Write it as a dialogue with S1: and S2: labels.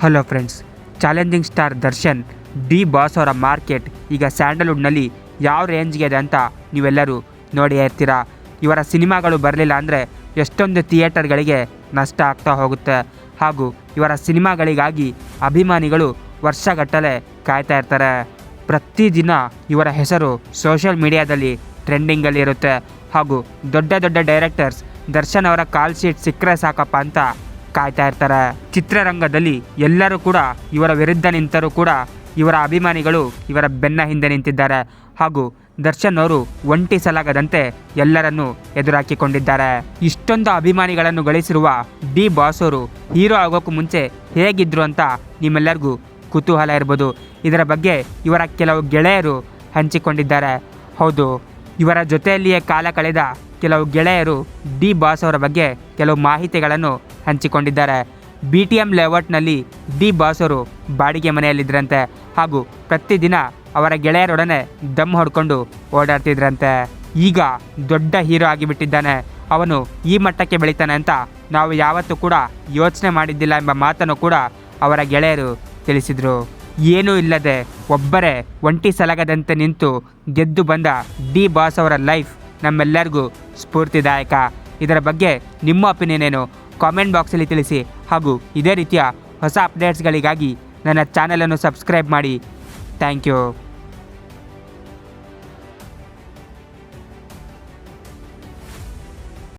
S1: Hello friends, challenging star Darshan, D boss ಅವರ market, ಈಗ ಸ್ಯಾಂಡಲ್ವುಡ್ನಲ್ಲಿ ಯಾವ ರೇಂಜ್ಗೆ ಇದೆ ಅಂತ ನೀವೆಲ್ಲರೂ ನೋಡಿ ಇರ್ತೀರಾ ಇವರ ಸಿನಿಮಾಗಳು ಬರಲಿಲ್ಲ ಅಂದರೆ ಎಷ್ಟೊಂದು ಥಿಯೇಟರ್ಗಳಿಗೆ ನಷ್ಟ ಆಗ್ತಾ ಹೋಗುತ್ತೆ. ಹಾಗೂ ಇವರ ಸಿನಿಮಾಗಳಿಗಾಗಿ ಅಭಿಮಾನಿಗಳು ವರ್ಷಗಟ್ಟಲೆ ಕಾಯ್ತಾ ಇರ್ತಾರೆ. ಪ್ರತಿದಿನ ಇವರ ಹೆಸರು ಸೋಷಿಯಲ್ ಮೀಡಿಯಾದಲ್ಲಿ ಟ್ರೆಂಡಿಂಗಲ್ಲಿ ಇರುತ್ತೆ ಹಾಗೂ ದೊಡ್ಡ ದೊಡ್ಡ ಡೈರೆಕ್ಟರ್ಸ್, ದರ್ಶನ್ ಅವರ ಕಾಲ್ ಶೀಟ್ ಸಿಕ್ಕರೆ ಸಾಕಪ್ಪ ಅಂತ ಕಾಯ್ತಾ ಇರ್ತಾರೆ. ಚಿತ್ರರಂಗದಲ್ಲಿ ಎಲ್ಲರೂ ಕೂಡ ಇವರ ವಿರುದ್ಧ ನಿಂತರೂ ಕೂಡ ಇವರ ಅಭಿಮಾನಿಗಳು ಇವರ ಬೆನ್ನ ಹಿಂದೆ ನಿಂತಿದ್ದಾರೆ. ಹಾಗೂ ದರ್ಶನ್ ಅವರು ಒಂಟಿ ಸಲಾಗದಂತೆ ಎಲ್ಲರನ್ನೂ ಎದುರಾಕಿಕೊಂಡಿದ್ದಾರೆ. ಇಷ್ಟೊಂದು ಅಭಿಮಾನಿಗಳನ್ನು ಗಳಿಸಿರುವ ಡಿ ಬಾಸ್ ಅವರು ಹೀರೋ ಆಗೋಕ್ಕೂ ಮುಂಚೆ ಹೇಗಿದ್ರು ಅಂತ ನಿಮ್ಮೆಲ್ಲರಿಗೂ ಕುತೂಹಲ ಇರ್ಬೋದು. ಇದರ ಬಗ್ಗೆ ಇವರ ಕೆಲವು ಗೆಳೆಯರು ಹಂಚಿಕೊಂಡಿದ್ದಾರೆ. ಹೌದು ಇವರ ಜೊತೆಯಲ್ಲಿಯೇ ಕಾಲ ಕಳೆದ ಕೆಲವು ಗೆಳೆಯರು ಡಿ ಬಾಸ್ ಅವರ ಬಗ್ಗೆ ಕೆಲವು ಮಾಹಿತಿಗಳನ್ನು ಹಂಚಿಕೊಂಡಿದ್ದಾರೆ. ಬಿ ಟಿ ಎಂ ಲೇಔಟ್ನಲ್ಲಿ ಡಿ ಬಾಸ್ ಅವರು ಬಾಡಿಗೆ ಮನೆಯಲ್ಲಿದ್ದರಂತೆ ಹಾಗೂ ಪ್ರತಿದಿನ ಅವರ ಗೆಳೆಯರೊಡನೆ ದಮ್ ಹೊಡ್ಕೊಂಡು ಓಡಾಡ್ತಿದ್ರಂತೆ. ಈಗ ದೊಡ್ಡ ಹೀರೋ ಆಗಿಬಿಟ್ಟಿದ್ದಾನೆ. ಅವನು ಈ ಮಟ್ಟಕ್ಕೆ ಬೆಳಿತಾನೆ ಅಂತ ನಾವು ಯಾವತ್ತೂ ಕೂಡ ಯೋಚನೆ ಮಾಡಿದ್ದಿಲ್ಲ ಎಂಬ ಮಾತನ್ನು ಕೂಡ ಅವರ ಗೆಳೆಯರು ತಿಳಿಸಿದರು. ಏನೂ ಇಲ್ಲದೆ ಒಬ್ಬರೇ ಒಂಟಿ ಸಲಗದಂತೆ ನಿಂತು ಗೆದ್ದು ಬಂದ ಡಿ ಬಾಸ್ ಅವರ ಲೈಫ್ ನಮ್ಮೆಲ್ಲರಿಗೂ ಸ್ಫೂರ್ತಿದಾಯಕ. ಇದರ ಬಗ್ಗೆ ನಿಮ್ಮ ಒಪಿನಿಯನ್ ಏನು? ಕಾಮೆಂಟ್ ಬಾಕ್ಸಲ್ಲಿ ತಿಳಿಸಿ. ಹಾಗೂ ಇದೇ ರೀತಿಯ ಹೊಸ ಅಪ್ಡೇಟ್ಸ್ಗಳಿಗಾಗಿ ನನ್ನ ಚಾನಲನ್ನು ಸಬ್ಸ್ಕ್ರೈಬ್ ಮಾಡಿ. Thank you.